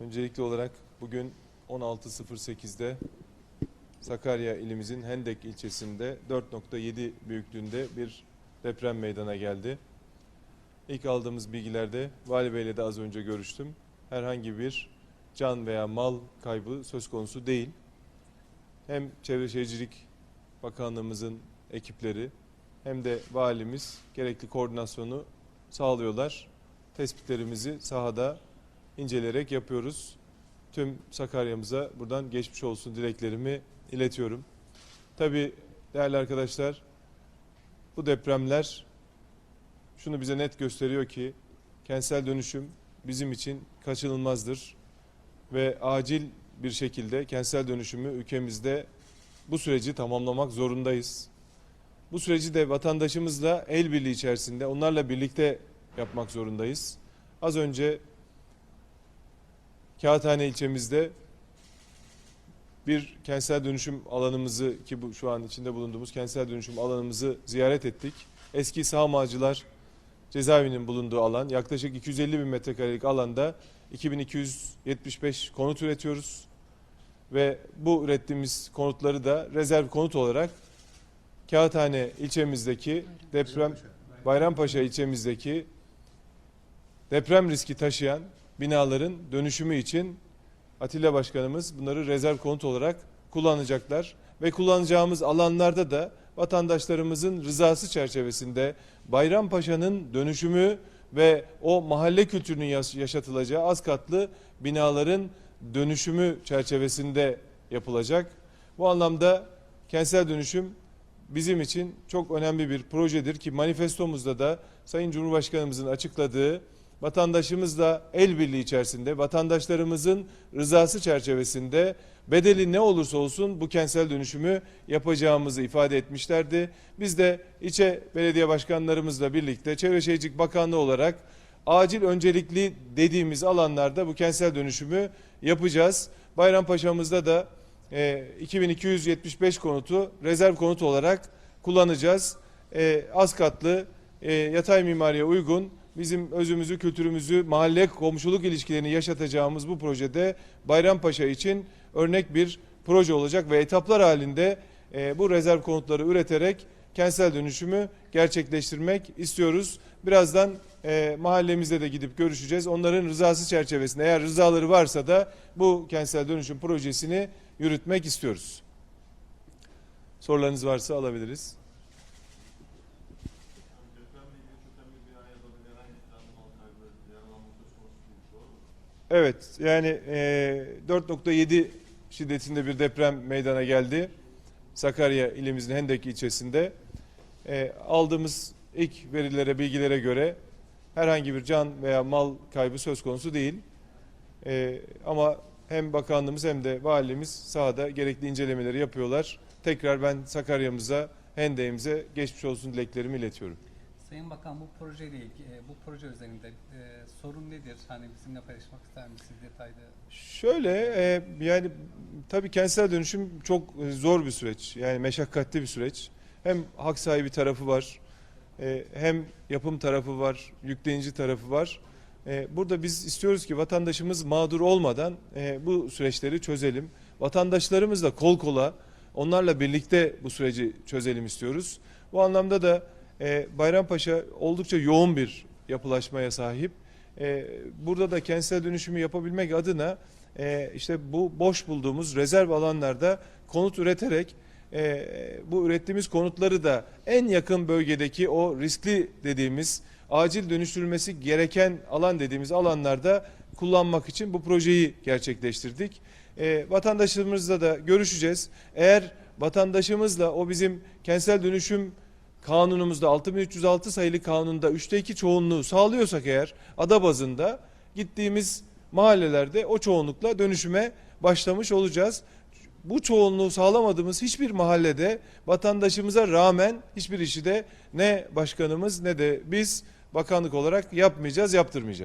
Öncelikli olarak bugün 16.08'de Sakarya ilimizin Hendek ilçesinde 4.7 büyüklüğünde bir deprem meydana geldi. İlk aldığımız bilgilerde Vali Bey'le de az önce görüştüm. Herhangi bir can veya mal kaybı söz konusu değil. Hem Çevre Şehircilik Bakanlığımızın ekipleri hem de valimiz gerekli koordinasyonu sağlıyorlar. Tespitlerimizi sahada inceleyerek yapıyoruz. Tüm Sakarya'mıza buradan geçmiş olsun dileklerimi iletiyorum. Tabii değerli arkadaşlar bu depremler şunu bize net gösteriyor ki kentsel dönüşüm bizim için kaçınılmazdır ve acil bir şekilde kentsel dönüşümü ülkemizde bu süreci tamamlamak zorundayız. Bu süreci de vatandaşımızla el birliği içerisinde onlarla birlikte yapmak zorundayız. Az önce Kağıthane ilçemizde bir kentsel dönüşüm alanımızı ki bu şu an içinde bulunduğumuz kentsel dönüşüm alanımızı ziyaret ettik. Eski Sağmacılar cezaevinin bulunduğu alan yaklaşık 250 bin metrekarelik alanda 2275 konut üretiyoruz. Ve bu ürettiğimiz konutları da rezerv konut olarak Kağıthane ilçemizdeki deprem Bayrampaşa ilçemizdeki deprem riski taşıyan binaların dönüşümü için Atilla Başkanımız bunları rezerv konut olarak kullanacaklar ve kullanacağımız alanlarda da vatandaşlarımızın rızası çerçevesinde Bayrampaşa'nın dönüşümü ve o mahalle kültürünün yaş- yaşatılacağı az katlı binaların dönüşümü çerçevesinde yapılacak. Bu anlamda kentsel dönüşüm bizim için çok önemli bir projedir ki manifestomuzda da Sayın Cumhurbaşkanımızın açıkladığı vatandaşımızla el birliği içerisinde vatandaşlarımızın rızası çerçevesinde bedeli ne olursa olsun bu kentsel dönüşümü yapacağımızı ifade etmişlerdi. Biz de ilçe belediye başkanlarımızla birlikte Çevre Şehircilik Bakanlığı olarak acil öncelikli dediğimiz alanlarda bu kentsel dönüşümü yapacağız. Bayrampaşa'mızda da e, 2275 konutu rezerv konut olarak kullanacağız. E, az katlı e, yatay mimariye uygun bizim özümüzü, kültürümüzü, mahalle komşuluk ilişkilerini yaşatacağımız bu projede Bayrampaşa için örnek bir proje olacak ve etaplar halinde e, bu rezerv konutları üreterek kentsel dönüşümü gerçekleştirmek istiyoruz. Birazdan e, mahallemizde de gidip görüşeceğiz. Onların rızası çerçevesinde eğer rızaları varsa da bu kentsel dönüşüm projesini yürütmek istiyoruz. Sorularınız varsa alabiliriz. Depremle ilgili çöken bir binaya da herhangi bir tane mal kaybı, yaralanma söz konusu değil, doğru mu? Evet yani e, 4.7 şiddetinde bir deprem meydana geldi. Sakarya ilimizin Hendek ilçesinde. E, aldığımız ilk verilere, bilgilere göre herhangi bir can veya mal kaybı söz konusu değil. E, ama hem bakanlığımız hem de valimiz sahada gerekli incelemeleri yapıyorlar. Tekrar ben Sakarya'mıza, Hendek'imize geçmiş olsun dileklerimi iletiyorum. Sayın Bakan bu projeyle ilgili, e, bu proje üzerinde e, sorun nedir? Hani bizimle paylaşmak ister misiniz detaylı? Şöyle e, yani tabii kentsel dönüşüm çok e, zor bir süreç. Yani meşakkatli bir süreç. Hem hak sahibi tarafı var, e, hem yapım tarafı var, yüklenici tarafı var. E, burada biz istiyoruz ki vatandaşımız mağdur olmadan e, bu süreçleri çözelim. Vatandaşlarımızla kol kola onlarla birlikte bu süreci çözelim istiyoruz. Bu anlamda da e, Bayrampaşa oldukça yoğun bir yapılaşmaya sahip. E, burada da kentsel dönüşümü yapabilmek adına e, işte bu boş bulduğumuz rezerv alanlarda konut üreterek e, bu ürettiğimiz konutları da en yakın bölgedeki o riskli dediğimiz acil dönüştürülmesi gereken alan dediğimiz alanlarda kullanmak için bu projeyi gerçekleştirdik. E, vatandaşlarımızla da görüşeceğiz. Eğer vatandaşımızla o bizim kentsel dönüşüm kanunumuzda 6306 sayılı kanunda 3'te 2 çoğunluğu sağlıyorsak eğer ada bazında gittiğimiz mahallelerde o çoğunlukla dönüşüme başlamış olacağız. Bu çoğunluğu sağlamadığımız hiçbir mahallede vatandaşımıza rağmen hiçbir işi de ne başkanımız ne de biz bakanlık olarak yapmayacağız, yaptırmayacağız.